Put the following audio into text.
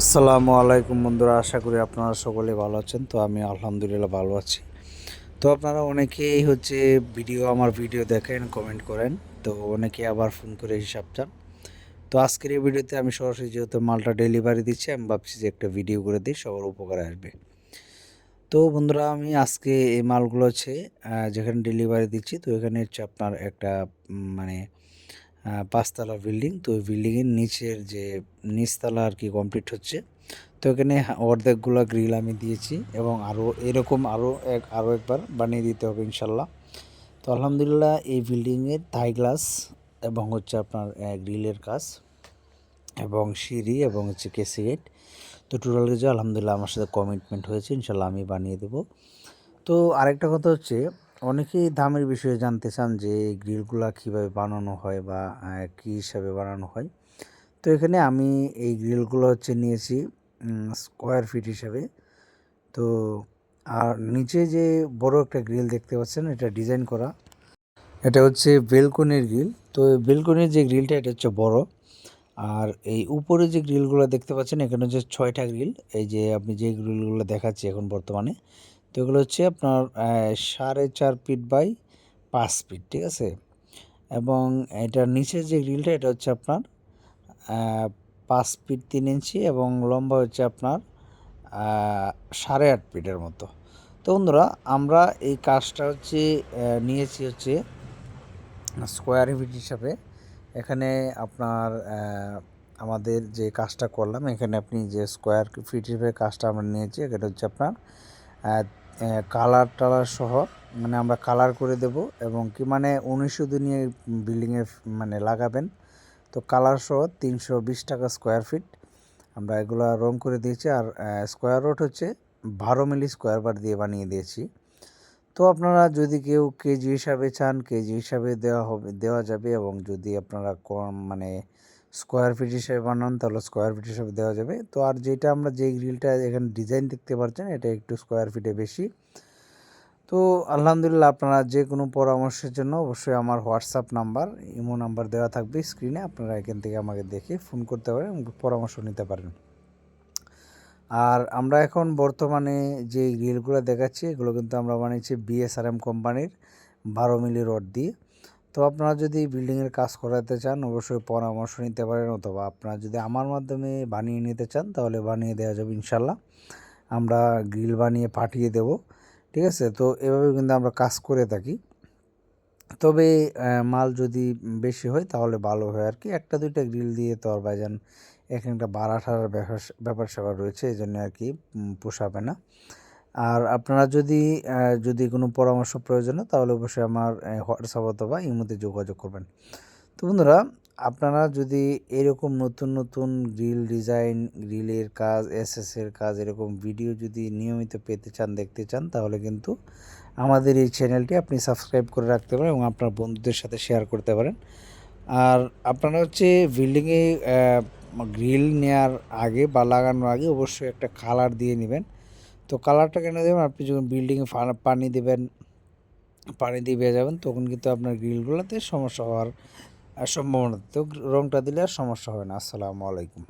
আসসালামু আলাইকুম বন্ধুরা, আশা করি আপনারা সকলে ভালো আছেন। তো আমি আলহামদুলিল্লাহ ভালো আছি। তো আপনারা অনেকেই হচ্ছে ভিডিও, আমার ভিডিও দেখেন কমেন্ট করেন। তো অনেকে আবার ফোন করে হিসাব চান। তো আজকের এই ভিডিওতে আমি সরাসরি যেহেতু মালটা ডেলিভারি দিচ্ছি, আমি ভাবছি যে একটা ভিডিও করে দিই, সবার উপকারে আসবে। তো বন্ধুরা, আমি আজকে এই মালগুলো হচ্ছে যেখানে ডেলিভারি দিচ্ছি, তো এখানে হচ্ছে আপনার একটা মানে পাঁচতলা বিল্ডিং। তো ওই বিল্ডিংয়ের নিচের যে নিচতলা আর কি কমপ্লিট হচ্ছে। তো এখানে অর্ধেকগুলো গ্রিল আমি দিয়েছি এবং আরও এরকম আরও এক আরও একবার বানিয়ে দিতে হবে ইনশাল্লাহ। তো আলহামদুলিল্লাহ এই বিল্ডিংয়ের থাই গ্লাস এবং হচ্ছে আপনার গ্রিলের কাজ এবং সিঁড়ি এবং হচ্ছে কেসি গেট তো টোটাল কিছু আলহামদুলিল্লাহ আমার সাথে কমিটমেন্ট হয়েছে, ইনশাল্লাহ আমি বানিয়ে দেবো। তো আরেকটা কথা হচ্ছে অনেকেই দামের বিষয়ে জানতে চান যে এই গ্রিলগুলা কীভাবে বানানো হয় বা কী হিসাবে বানানো হয়। তো এখানে আমি এই গ্রিলগুলো হচ্ছে নিয়েছি স্কোয়ার ফিট হিসাবে। তো আর নিচে যে বড় একটা গ্রিল দেখতে পাচ্ছেন, এটা ডিজাইন করা। এটা হচ্ছে বেলকনির গ্রিল। তো বেলকনির যে গ্রিলটা, এটা হচ্ছে বড়। আর এই উপরে যে গ্রিলগুলো দেখতে পাচ্ছেন, এখানে হচ্ছে ছয়টা গ্রিল। এই যে আপনি যে গ্রিলগুলো দেখাচ্ছি এখন বর্তমানে তো এগুলো হচ্ছে আপনার সাড়ে চার ফিট বাই পাঁচ ফিট, ঠিক আছে? এবং এটার নিচের যে গ্রিলটা, এটা হচ্ছে আপনার পাঁচ ফিট তিন ইঞ্চি এবং লম্বা হচ্ছে আপনার সাড়ে আট ফিটের মতো। তো বন্ধুরা, আমরা এই কাজটা হচ্ছে নিয়েছি হচ্ছে স্কোয়ার ফিট হিসাবে। এখানে আপনার আমাদের যে কাজটা করলাম, এখানে আপনি যে স্কোয়ার ফিট হিসেবে কাজটা আমরা নিয়েছি, এটা হচ্ছে আপনার কালার টালার সহ মানে আমরা কালার করে দেব এবং কি মানে উনিশশো নিয়ে বিল্ডিংয়ে মানে লাগাবেন। তো কালার সহ তিনশো বিশ টাকা স্কোয়ার ফিট আমরা এগুলো রং করে দিয়েছি আর স্কোয়ার রোড হচ্ছে বারো মিলি স্কোয়ার বার দিয়ে বানিয়ে দিয়েছি। তো আপনারা যদি কেউ কেজি হিসাবে চান, কেজি হিসাবে দেওয়া হবে, দেওয়া যাবে এবং যদি আপনারা কম মানে স্কোয়ার ফিট হিসেবে বানান, তাহলে স্কোয়ার ফিট হিসাবে দেওয়া যাবে। তো আর যেটা আমরা যে গ্রিলটা এখানে ডিজাইন দেখতে পাচ্ছেন, এটা একটু স্কোয়ার ফিটে বেশি। তো আলহামদুলিল্লাহ আপনারা যে কোনো পরামর্শের জন্য অবশ্যই আমার হোয়াটসঅ্যাপ নাম্বার, ইমো নাম্বার দেওয়া থাকবে স্ক্রিনে আপনারা এখান থেকে আমাকে দেখে ফোন করতে পারেন পরামর্শ নিতে পারেন। আর আমরা এখন বর্তমানে যে গ্রিলগুলো দেখাচ্ছি, এগুলো কিন্তু আমরা বানিয়েছি বিএসআরএম কোম্পানির বারো মিলি রড দিয়ে। তো আপনারা যদি বিল্ডিংয়ের কাজ করাতে চান, অবশ্যই পরামর্শ নিতে পারেন অথবা আপনারা যদি আমার মাধ্যমে বানিয়ে নিতে চান, তাহলে বানিয়ে দেওয়া যাবে ইনশাল্লাহ আমরা গ্রিল বানিয়ে পাঠিয়ে দেব, ঠিক আছে? তো এভাবে কিন্তু আমরা কাজ করে থাকি। তবে মাল যদি বেশি হয়, তাহলে ভালো হয় আর কি। একটা দুইটা গ্রিল দিয়ে তো আর ভাইজান এখানে একটা বারাঠার ব্যাপার ব্যাপার স্যাপার রয়েছে এই জন্য আর কি পোষাবে না। আর আপনারা যদি যদি কোনো পরামর্শ প্রয়োজন হয় তাহলে অবশ্যই আমার হোয়াটসঅ্যাপ অথবা ইমোতে যোগাযোগ করবেন। তো বন্ধুরা, আপনারা যদি এরকম নতুন নতুন গ্রিল ডিজাইন, গ্রিলের কাজ এসএস এর কাজ, এরকম ভিডিও যদি নিয়মিত পেতে চান, দেখতে চান, তাহলে কিন্তু আমাদের এই চ্যানেলটি আপনি সাবস্ক্রাইব করে রাখতে পারেন এবং আপনার বন্ধুদের সাথে শেয়ার করতে পারেন। আর আপনারা হচ্ছে বিল্ডিংয়ে গ্রিল নেওয়ার আগে বা লাগানোর আগে অবশ্যই একটা কালার দিয়ে নেবেন। তো কালারটা কেন দেবেন? আপনি যখন বিল্ডিংয়ে পানি দেবেন, পানি দিয়ে ভেজাবেন তখন কিন্তু আপনার গ্রিলগুলোতে সমস্যা হওয়ার সম্ভাবনা। তো রংটা দিলে আর সমস্যা হবে না। আসসালামু আলাইকুম।